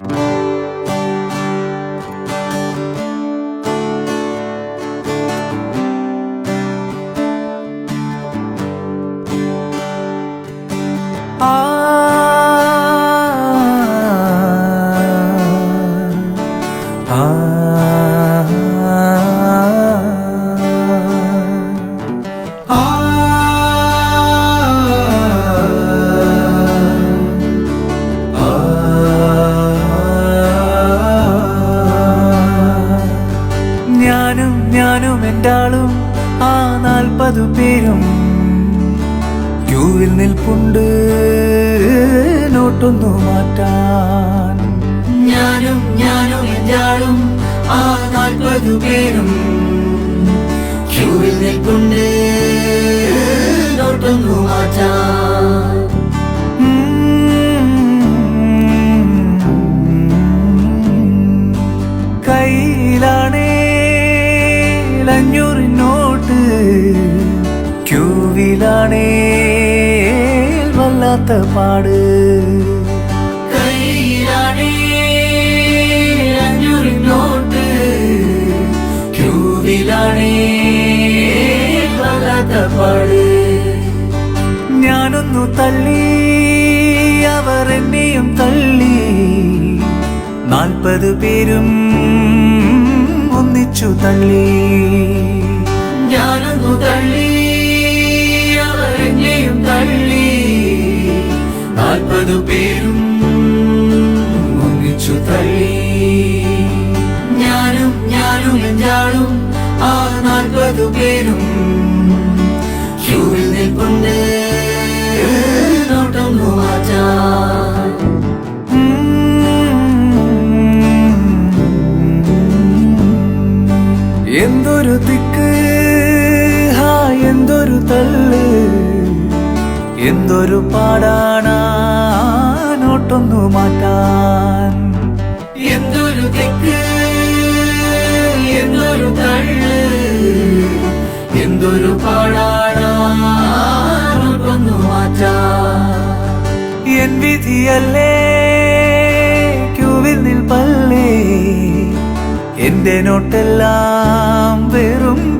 you ഞാനും ഞാനും എന്റാളും ആ നാൽപ്പതു പേരും ക്യൂവിൽ നിൽപ്പുണ്ട് നോട്ടൊന്നു മാറ്റാൻ. ഞാനും ഞാനും എന്റാളും ആ നാൽപ്പതു പേരും ക്യൂവിൽ നിൽപ്പുണ്ട് നോട്ടൊന്നു മാറ്റാൻ. അഞ്ഞൂറ് നോട്ട് ക്യൂവിലാണേ വല്ലാത്ത പാട്. കയ്യിലാണേ അഞ്ഞൂറ് നോട്ട് ക്യൂവിലാണേ വല്ലാത്ത പാട്. ഞാനൊന്നു തള്ളി അവർ എന്നെയും തള്ളി. നാൽപ്പത് പേരും ഒന്നിച്ചു തള്ളി. തള്ളി അവർ തള്ളി. നാൽപ്പത് പേരും ഒന്നിച്ചു തള്ളി. ഞാനും ഞാനും എഞ്ചാളും ആ നാൽപ്പത് പേരും ക്യൂവിൽ നിൽപ്പുണ്ട്. എന്തൊരു തിക്ക് എന്തൊരു തള്ള് എന്തൊരു പാടാനാനോട്ടൊന്നു മാറ്റാൻ. എന്തൊരു തെക്ക് എന്തൊരു തള്ള് എന്തൊരു പാടാനാനോട്ടൊന്നു മാറ്റാൻ. എൻ വിധിയല്ലേ ക്യൂവിൽ നിൽപ്പല്ലേ എന്റെ നോട്ടെല്ലാം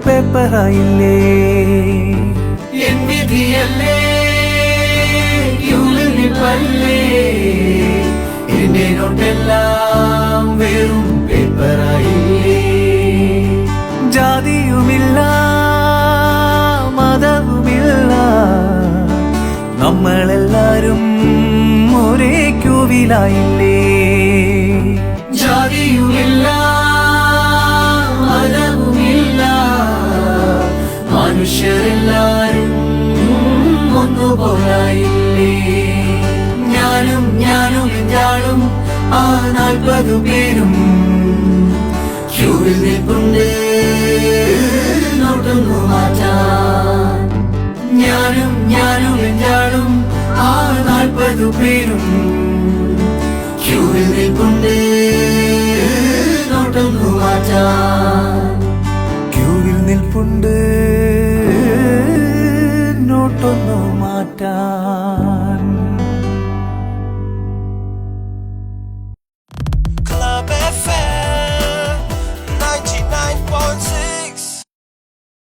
പേപ്പറായില്ലേ? എൻ വിധിയല്ലേ? ക്യൂവിൽ നിൽപ്പല്ലേ എന്റെ നോട്ടെല്ലാം വെറും പേപ്പറായില്ലേ? ജാതിയുമില്ല മതവുമില്ല. നമ്മളെല്ലാരും ഒരേ ക്യൂവിലായില്ലേ? ഒന്നുപോലായില്ലേ ഞാനും ഞാനും ഞാനും ആ നാൽപ്പതു പേരും ക്യൂവിൽ നിൽപ്പുണ്ട് നോട്ടൊന്നു മാറ്റാൻ. ഞാനും ഞാനും ഞാനും ആ നാൽപ്പതു പേരും ക്യൂവിൽ നിൽപ്പുണ്ട് നോട്ടൊന്നു മാറ്റാൻ. ക്യൂവിൽ നിൽപ്പുണ്ട് നോട്ടൊന്നു മാറ്റാൻ